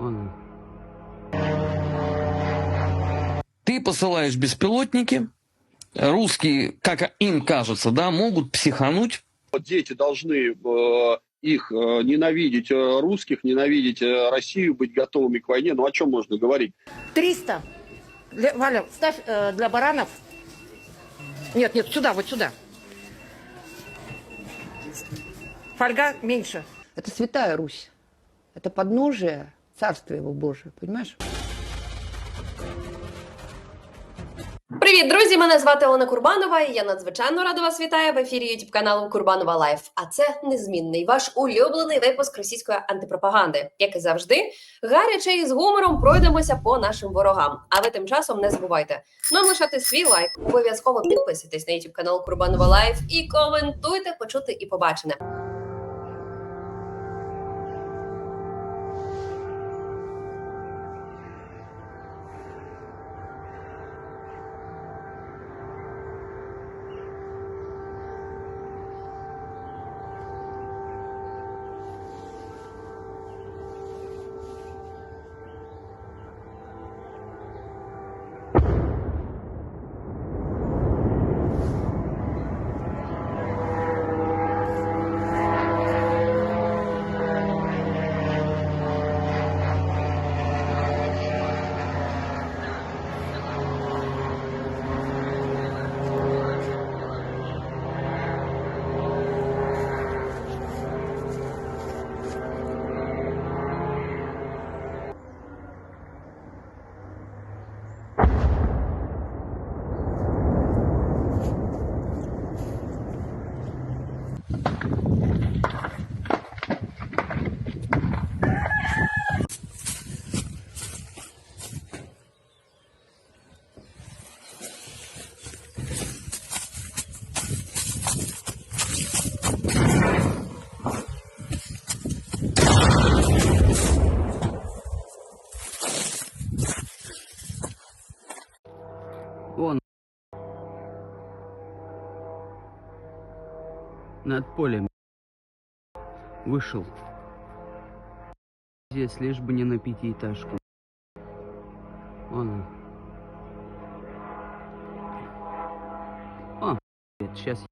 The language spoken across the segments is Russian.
Он. Ты посылаешь беспилотники, русские, как им кажется, да, могут психануть, дети должны э, их э, ненавидеть э, русских, ненавидеть э, Россию, быть готовыми к войне. Ну о чем можно говорить? 300. Для- Валя, ставь э, для баранов. Нет, нет, сюда, вот сюда. Фольга меньше. Это святая Русь. Это подножие царства его Божия, понимаешь? Привіт, друзі! Мене звати Олена Курбанова, і я надзвичайно рада вас вітаю в ефірі youtube каналу Курбанова Лайф. А це незмінний ваш улюблений випуск російської антипропаганди, як і завжди, гаряче і з гумором пройдемося по нашим ворогам. А ви тим часом не забувайте нам лишати свій лайк, обов'язково підписуйтесь на youtube канал Курбанова Лайф і коментуйте, почути і побачене. Над полем. Вышел. Здесь лишь бы не на пятиэтажку. Он. О, сейчас.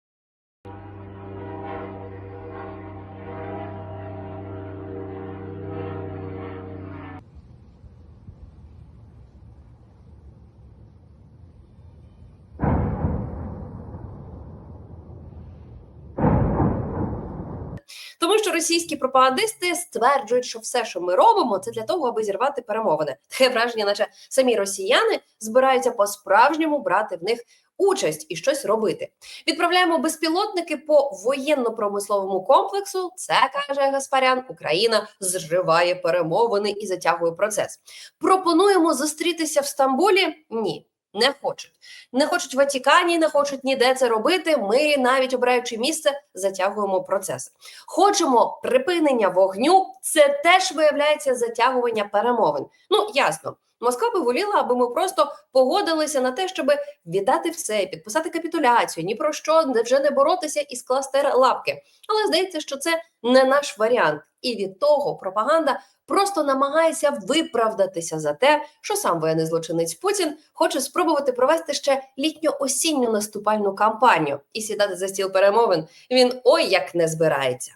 Російські пропагандисти стверджують, що все, що ми робимо, це для того, аби зірвати перемовини. Таке враження, наче самі росіяни збираються по-справжньому брати в них участь і щось робити. Відправляємо безпілотники по воєнно-промисловому комплексу. Це каже Гаспарян. Україна зриває перемовини і затягує процес. Пропонуємо зустрітися в Стамбулі? Ні. Не хочуть, не хочуть в Ватикані, не хочуть ніде це робити. Ми, навіть обираючи місце, затягуємо процес. Хочемо припинення вогню. Це теж виявляється затягування перемовин. Ну ясно, Москва би воліла, аби ми просто погодилися на те, щоб віддати все, підписати капітуляцію, ні про що вже не боротися і скласти лапки. Але здається, що це не наш варіант, і від того пропаганда просто намагається виправдатися за те, що сам воєнний злочинець Путін хоче спробувати провести ще літньо-осінню наступальну кампанію і сідати за стіл перемовин. Він ой як не збирається.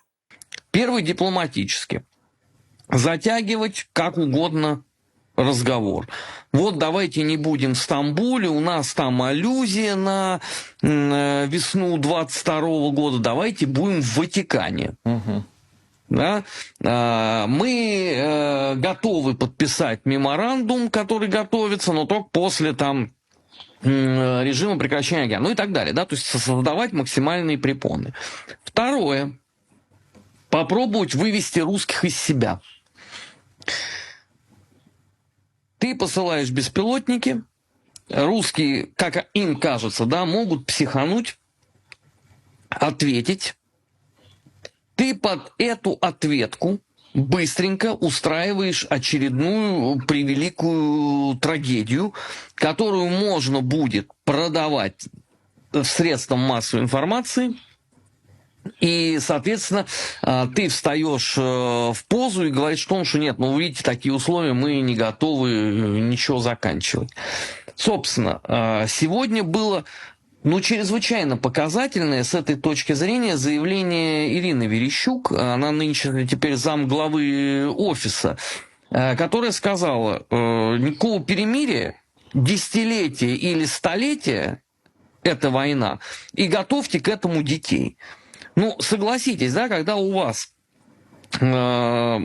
Первый дипломатически. Затягивать как угодно разговор. Вот давайте не будем в Стамбуле, у нас там аллюзия на э, весну 22 года, давайте будем в Ватикане. Да? А, Мы э, готовы подписать меморандум, который готовится, но только после там м, режима прекращения огня, ну и так далее, да, то есть создавать максимальные препоны. Второе, попробовать вывести русских из себя. Ты посылаешь беспилотники, русские, как им кажется, да, могут психануть, ответить. Ты под эту ответку быстренько устраиваешь очередную превеликую трагедию, которую можно будет продавать средствам массовой информации И, соответственно, а, ты встаешь э, в позу и говоришь о том, что нет, ну, вы видите, такие условия, мы не готовы э, ничего заканчивать. Собственно, а, сегодня было ну, чрезвычайно показательное с этой точки зрения заявление Ирины Верещук, она нынче теперь зам главы офиса, э, которая сказала, э, никакого перемирия, десятилетия или столетия эта война, и готовьте к этому детей. Ну, согласитесь, да, когда у вас э,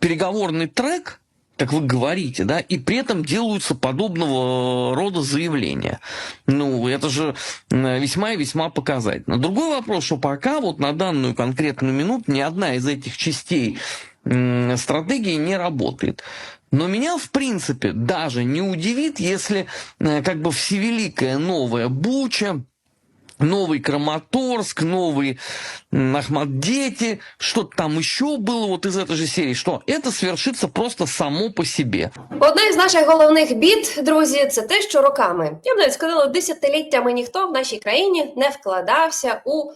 переговорный трек, как вы говорите, да, и при этом делаются подобного рода заявления. Ну, это же весьма и весьма показательно. Другой вопрос, что пока вот на данную конкретную минуту ни одна из этих частей стратегии не работает. Но меня, в принципе, даже не удивит, если э, как бы всевеликая новая Буча, новый Краматорск, новый м, Ахмаддети, что-то там еще было вот из этой же серии, что это свершится просто само по себе. Одна із наших головних бід, друзі, це те, що роками, я б навіть сказала, десятиліттями ніхто в нашій країні не вкладався у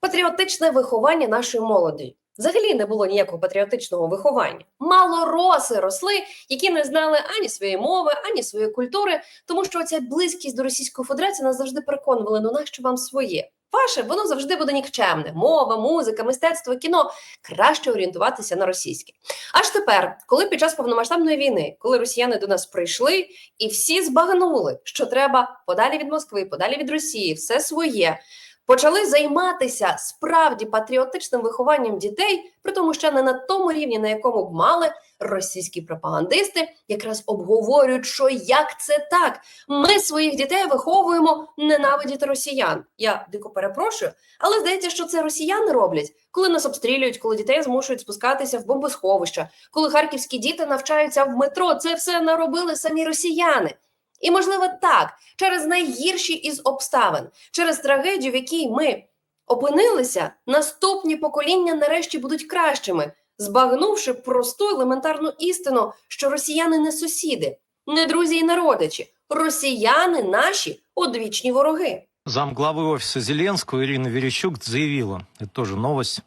патріотичне виховання нашої молоді. Взагалі не було ніякого патріотичного виховання. Малороси росли, які не знали ані своєї мови, ані своєї культури, тому що ця близькість до Російської Федерації нас завжди переконували, ну нащо вам своє? Ваше воно завжди буде нікчемне. Мова, музика, мистецтво, кіно краще орієнтуватися на російське. Аж тепер, коли під час повномасштабної війни, коли росіяни до нас прийшли, і всі збагнули, що треба подалі від Москви, подалі від Росії, все своє. Почали займатися справді патріотичним вихованням дітей, при тому, ще не на тому рівні, на якому б мали російські пропагандисти, якраз обговорюють, що як це так. Ми своїх дітей виховуємо ненавидіти росіян. Я дико перепрошую, але здається, що це росіяни роблять, коли нас обстрілюють, коли дітей змушують спускатися в бомбосховища, коли харківські діти навчаються в метро. Це все наробили самі росіяни. І, можливо, так, через найгірші із обставин, через трагедію, в якій ми опинилися, наступні покоління нарешті будуть кращими, збагнувши просту елементарну істину, що росіяни не сусіди, не друзі і не родичі. Росіяни наші одвічні вороги. Замглавы офиса Зеленского Ирина Верещук заявила, это тоже новость,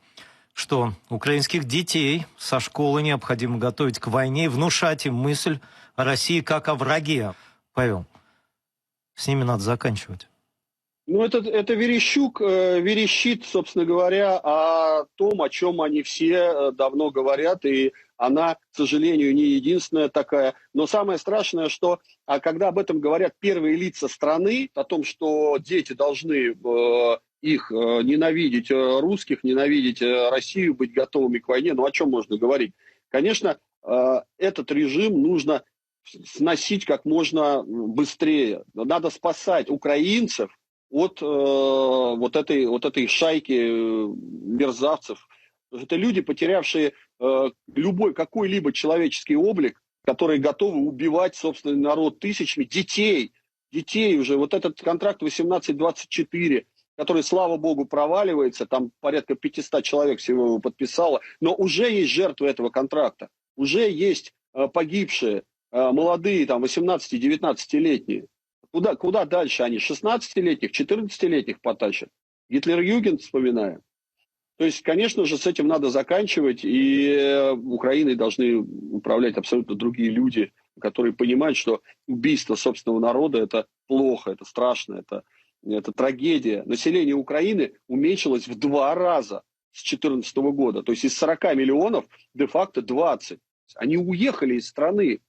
что украинских детей со школы необходимо готовить к войне и внушать им мысль о России как о враге. Павел, с ними надо заканчивать. Ну, это, это Верещук э, верещит, собственно говоря, о том, о чем они все э, давно говорят, и она, к сожалению, не единственная такая. Но самое страшное, что а когда об этом говорят первые лица страны, о том, что дети должны э, их э, ненавидеть, э, русских, ненавидеть э, Россию, быть готовыми к войне, ну о чем можно говорить? Конечно, э, этот режим нужно сносить как можно быстрее. Надо спасать украинцев от э, вот, этой, вот этой шайки э, мерзавцев. Это люди, потерявшие э, любой, какой-либо человеческий облик, которые готовы убивать собственный народ тысячами детей. Детей уже. Вот этот контракт 18-24, который, слава богу, проваливается, там порядка 500 человек всего его подписало, но уже есть жертвы этого контракта. Уже есть э, погибшие, молодые, там, 18-19-летние. Куда, куда дальше они? 16-летних, 14-летних потащат? Гитлер-Югент вспоминаем. То есть, конечно же, с этим надо заканчивать, и э, Украиной должны управлять абсолютно другие люди, которые понимают, что убийство собственного народа – это плохо, это страшно, это, это трагедия. Население Украины уменьшилось в два раза с 2014 года. То есть из 40 миллионов де-факто 20. Они уехали из страны,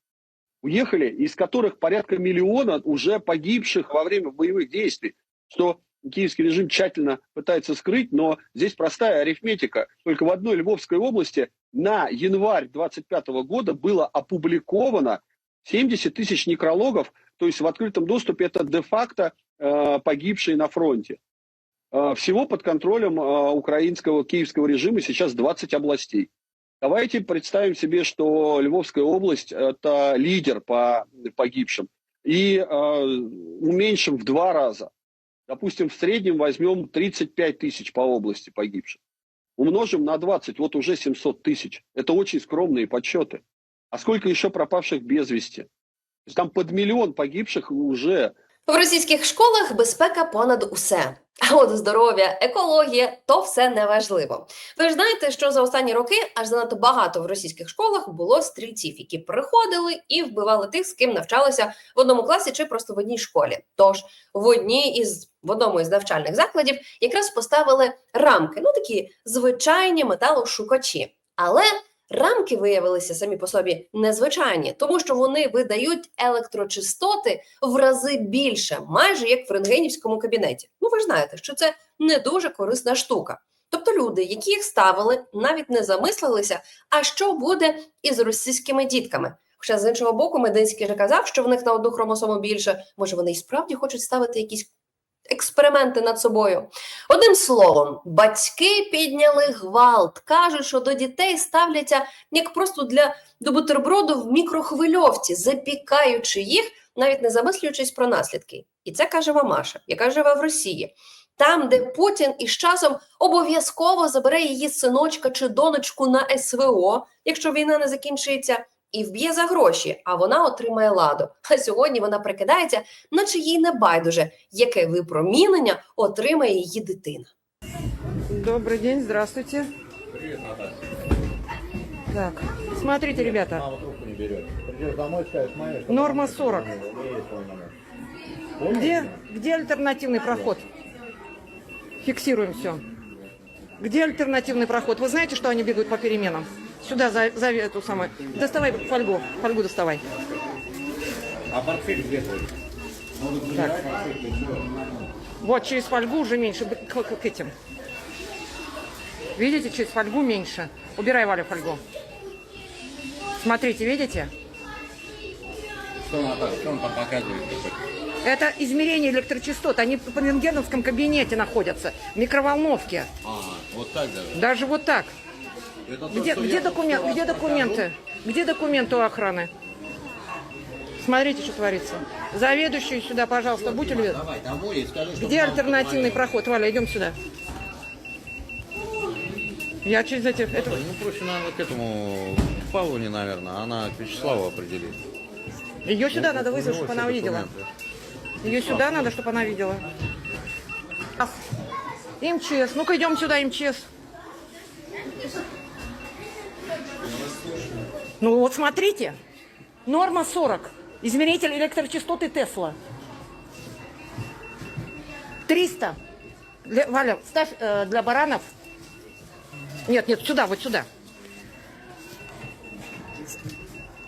уехали, из которых порядка миллиона уже погибших во время боевых действий, что киевский режим тщательно пытается скрыть, но здесь простая арифметика. Только в одной Львовской области на январь 25 года было опубликовано 70 тысяч некрологов, то есть в открытом доступе это де-факто э, погибшие на фронте. Э, всего под контролем э, украинского киевского режима сейчас 20 областей. Давайте представим себе, что Львовская область – это лидер по погибшим, и э, уменьшим в два раза. Допустим, в среднем возьмем 35 тысяч по области погибших. Умножим на 20, вот уже 700 тысяч. Это очень скромные подсчеты. А сколько еще пропавших без вести? Там под миллион погибших уже В російських школах безпека понад усе. А от здоров'я, екологія то все не важливо. Ви ж знаєте, що за останні роки аж занадто багато в російських школах було стрільців, які приходили і вбивали тих, з ким навчалися в одному класі чи просто в одній школі. Тож в одній із в одному із навчальних закладів якраз поставили рамки, ну такі звичайні металошукачі. Але рамки виявилися самі по собі незвичайні, тому що вони видають електрочистоти в рази більше, майже як в рентгенівському кабінеті. Ну ви ж знаєте, що це не дуже корисна штука. Тобто люди, які їх ставили, навіть не замислилися, а що буде із російськими дітками. Хоча з іншого боку, Мединський же казав, що в них на одну хромосому більше. Може, вони і справді хочуть ставити якісь експерименти над собою. Одним словом, батьки підняли гвалт, кажуть, що до дітей ставляться як просто для до бутерброду в мікрохвильовці, запікаючи їх, навіть не замислюючись про наслідки. І це каже мамаша, яка живе в Росії. Там, де Путін із часом обов'язково забере її синочка чи донечку на СВО, якщо війна не закінчиться, і вб'є за гроші, а вона отримає ладу. А сьогодні вона прикидається, наче їй не байдуже, яке випромінення отримає її дитина. Добрый день, здравствуйте. Привет, Наташа. Так, смотрите, ребята, Мама трубку не берет. Придешь домой, скажешь, маме, что Норма мама 40. не звонила, у меня есть твой номер. Понял? где, где альтернативный проход? Фиксируем все. Где альтернативный проход? Вы знаете, что они бегают по переменам? Сюда, за, за эту самую. Доставай фольгу, фольгу доставай. А портфель где твой? Так. Вот через фольгу уже меньше, к, к- к этим. Видите, через фольгу меньше. Убирай, Валя, фольгу. Смотрите, видите? Что, Наташа, что он там показывает? Это измерение электрочастот. Они в рентгеновском кабинете находятся, в микроволновке. А, вот так даже. Даже вот так. Где, где, документ, где документы? Где документы у охраны? Смотрите, что творится. Заведующий сюда, пожалуйста, скажи, что Где альтернативный проход? Валя, идем сюда. Я через эти... это- Ну, проще, наверное, к этому к Павловне, наверное. Она к Вячеславу определит. Ее сюда Ну, надо вызвать, чтобы она видела. документы. Ее сюда надо, чтобы она видела. А, МЧС. Ну-ка, идем сюда, МЧС. Ну вот смотрите. Норма 40. Измеритель электрочастоты Тесла. 300. Для- Валя, ставь э, для баранов. Нет, нет, сюда, вот сюда.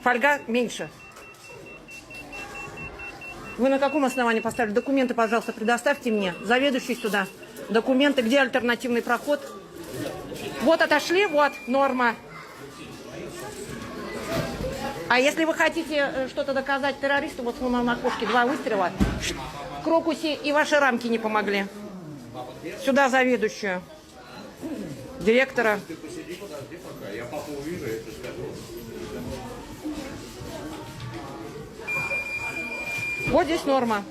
Фольга меньше. Вы на каком основании поставили? Документы, пожалуйста, предоставьте мне. Заведующий сюда. Документы, где альтернативный проход? Вот отошли, вот, норма. А если вы хотите э, что-то доказать террористу, вот вон на окошке два выстрела, в Крокусе и ваши рамки не помогли. Сюда заведующую. Директора. Вот здесь норма.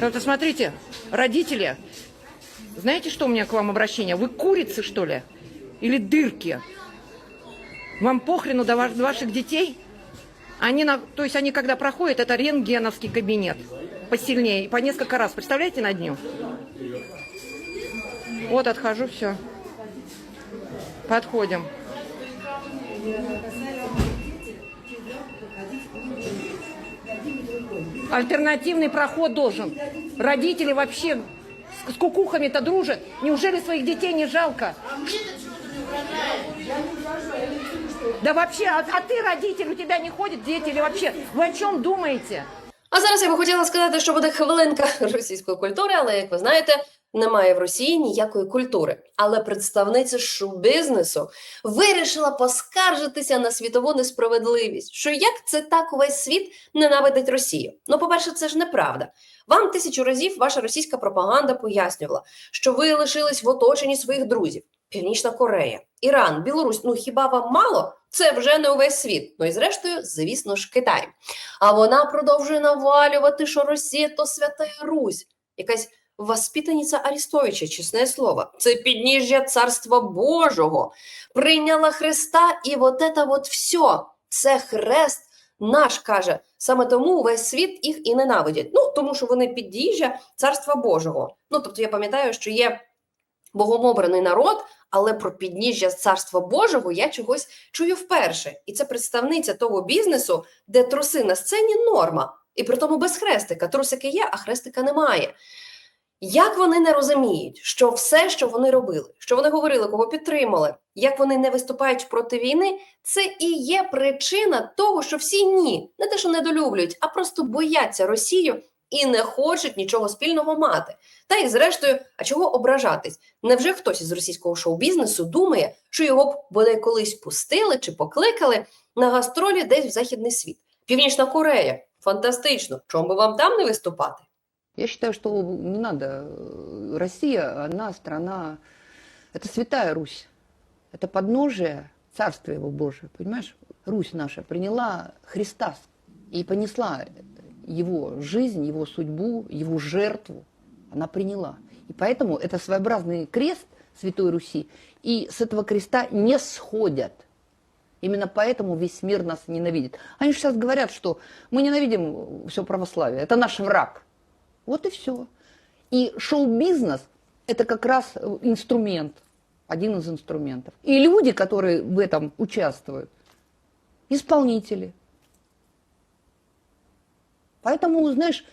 Это смотрите, родители, знаете, что у меня к вам обращение? Вы курицы, что ли? Или дырки? Вам похрену до ваш- ваших детей? Они, на, то есть они когда проходят, это рентгеновский кабинет. Посильнее, по несколько раз. Представляете на дню? Вот отхожу, все. Подходим. Альтернативный проход должен. Родители вообще с, кукухами-то дружат. Неужели своих детей не жалко? Да вообще, а, а ты родитель, у тебя не ходят дети или вообще? Вы о чем думаете? А зараз я би хотіла сказати, що буде хвилинка російської культури, але як ви знаєте, немає в Росії ніякої культури. Але представниця шоу-бізнесу вирішила поскаржитися на світову несправедливість. Що як це так увесь світ ненавидить Росію? Ну, по-перше, це ж неправда. Вам тисячу разів ваша російська пропаганда пояснювала, що ви лишились в оточенні своїх друзів. Північна Корея, Іран, Білорусь. Ну хіба вам мало? Це вже не увесь світ. Ну і зрештою, звісно ж, Китай. А вона продовжує навалювати, що Росія то свята Русь, якась воспитаниця Арістовича, чесне слово. Це підніжжя царства Божого. Прийняла Христа, і вот это вот все. Це хрест Наш каже, саме тому весь світ їх і ненавидять. Ну тому що вони підніжжя царства Божого. Ну тобто я пам'ятаю, що є богомобраний народ, але про підніжжя царства Божого я чогось чую вперше. І це представниця того бізнесу, де труси на сцені норма, і при тому без хрестика. Трусики є, а хрестика немає. Як вони не розуміють, що все, що вони робили, що вони говорили, кого підтримали, як вони не виступають проти війни, це і є причина того, що всі ні, не те, що недолюблюють, а просто бояться Росію і не хочуть нічого спільного мати. Та й зрештою, а чого ображатись? Невже хтось із російського шоу-бізнесу думає, що його б бодай колись пустили чи покликали на гастролі десь в західний світ? Північна Корея, фантастично. Чому би вам там не виступати? Я считаю, что не надо. э, Россия, она страна, это святая Русь. Это подножие Царствия его Божия, понимаешь? Русь наша приняла Христа и понесла его жизнь, его судьбу, его жертву. Она приняла. И поэтому это своеобразный крест Святой Руси. И с этого креста не сходят. Именно поэтому весь мир нас ненавидит. Они же сейчас говорят, что мы ненавидим все православие. Это наш враг. Вот и все. И шоу-бизнес – это как раз э, инструмент, один из инструментов. И люди, которые в этом участвуют, исполнители. Поэтому, знаешь,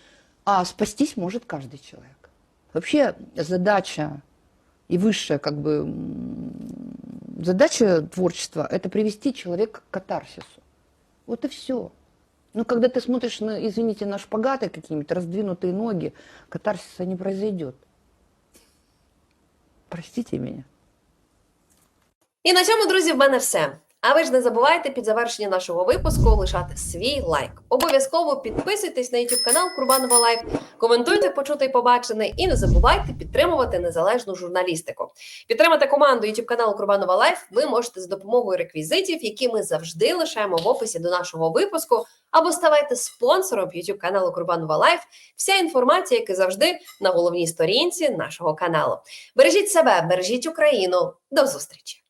а спастись может каждый человек. Вообще задача и высшая как бы задача творчества – это привести человека к катарсису. Вот и все. Но когда ты смотришь на, извините, на шпагаты какие-нибудь, раздвинутые ноги, катарсиса не произойдет. Простите меня. І на цьому, друзі, в мене все. А ви ж не забувайте під завершення нашого випуску лишати свій лайк. Обов'язково підписуйтесь на YouTube канал Курбанова Лайф, коментуйте почуте і побачене, і не забувайте підтримувати незалежну журналістику. Підтримати команду YouTube каналу Курбанова Лайф ви можете за допомогою реквізитів, які ми завжди лишаємо в описі до нашого випуску, або ставайте спонсором YouTube каналу Курбанова Лайф. Вся інформація, як і завжди, на головній сторінці нашого каналу. Бережіть себе, бережіть Україну. До зустрічі!